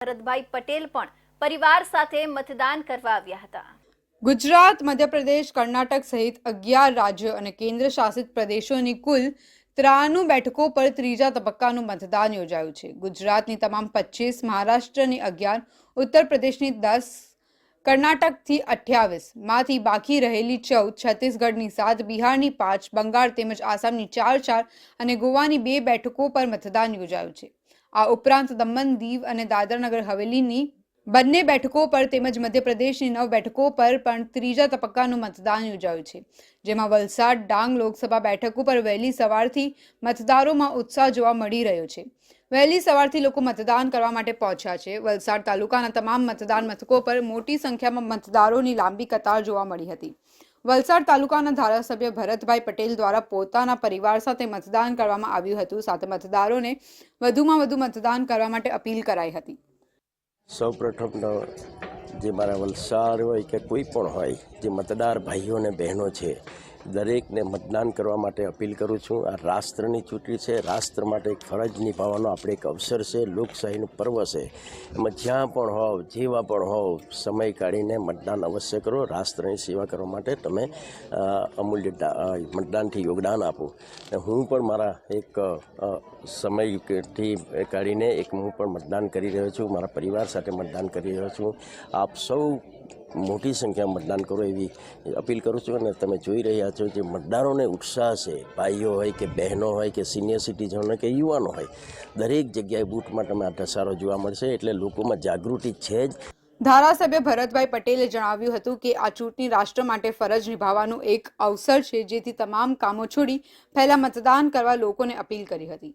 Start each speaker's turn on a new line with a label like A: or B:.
A: ભરતભાઈ પટેલ પણ પરિવાર સાથે મતદાન કરવા આવ્યા હતા.
B: ગુજરાત, મધ્યપ્રદેશ, કર્ણાટક સહિત અગિયાર રાજ્યો અને કેન્દ્ર શાસિત પ્રદેશોની કુલ ત્રાણું બેઠકો પર ત્રીજા તબક્કાનું મતદાન યોજાયું છે. ગુજરાતની તમામ પચીસ મહારાષ્ટ્રની અગિયાર ઉત્તર પ્રદેશની દસ, કર્ણાટકથી અઠ્યાવીસ, માંથી બાકી રહેલી ચૌદ, છત્તીસગઢની સાત, બિહારની પાંચ, બંગાળ તેમજ આસામની ચાર ચાર અને ગોવાની બે બેઠકો પર મતદાન યોજાયું છે. આ ઉપરાંત દમણ દીવ અને દાદરાનગર હવેલીની બંને બેઠકો પર તેમજ મધ્યપ્રદેશની નવ બેઠકો પર પણ ત્રીજા તબક્કાનું મતદાન યોજાયું છે. જેમાં વલસાડ ડાંગ લોકસભા બેઠક ઉપર વહેલી સવારથી મતદારોમાં ઉત્સાહ જોવા મળી રહ્યો છે. વહેલી સવારથી લોકો મતદાન કરવા માટે પહોંચ્યા છે. વલસાડ તાલુકાના તમામ મતદાન મથકો પર મોટી સંખ્યામાં મતદારોની લાંબી કતાર જોવા મળી હતી. વલસાડ તાલુકાના ધારાસભ્ય ભરતભાઈ પટેલ દ્વારા પોતાના પરિવાર સાથે મતદાન કરવામાં આવ્યું હતું. સાથે મતદારોને વધુમાં વધુ મતદાન કરવા માટે અપીલ કરાઈ હતી.
C: સૌ જે મારા વલસાડ હોય કે કોઈ પણ હોય, જે મતદાર ભાઈઓ અને બહેનો છે દરેકને મતદાન કરવા માટે અપીલ કરું છું. આ રાષ્ટ્રની ચૂંટણી છે. રાષ્ટ્ર માટે એક ફરજ નિભાવવાનો આપણે એક અવસર છે. લોકશાહીનું પર્વ છે. એમાં જ્યાં પણ હોવ, જેવા પણ હોવ, સમય કાઢીને મતદાન અવશ્ય કરો. રાષ્ટ્રની સેવા કરવા માટે તમે અમૂલ્ય મતદાનથી યોગદાન આપો. હું પણ મારા એક સમયથી કાઢીને એક હું પણ મતદાન કરી રહ્યો છું. મારા પરિવાર સાથે મતદાન કરી રહ્યો છું. આપ સૌ મોટી સંખ્યામાં મતદાન કરો એવી અપીલ કરું છું અને તમે જોઈ રહ્યા છો જે મતદારોને ઉત્સાહ છે, ભાઈઓ હોય કે બહેનો હોય કે સિનિયર સિટીઝન હોય કે યુવાનો હોય, દરેક જગ્યાએ બૂથમાં તમે આ ધસારો જોવા મળશે એટલે લોકોમાં જાગૃતિ છે જ.
B: ધારાસભ્ય ભરતભાઈ પટેલે જણાવ્યું હતું કે આ ચૂંટણી રાષ્ટ્ર માટે ફરજ નિભાવવાનું એક અવસર છે જેથી તમામ કામો છોડી પહેલા મતદાન કરવા લોકોને અપીલ કરી હતી.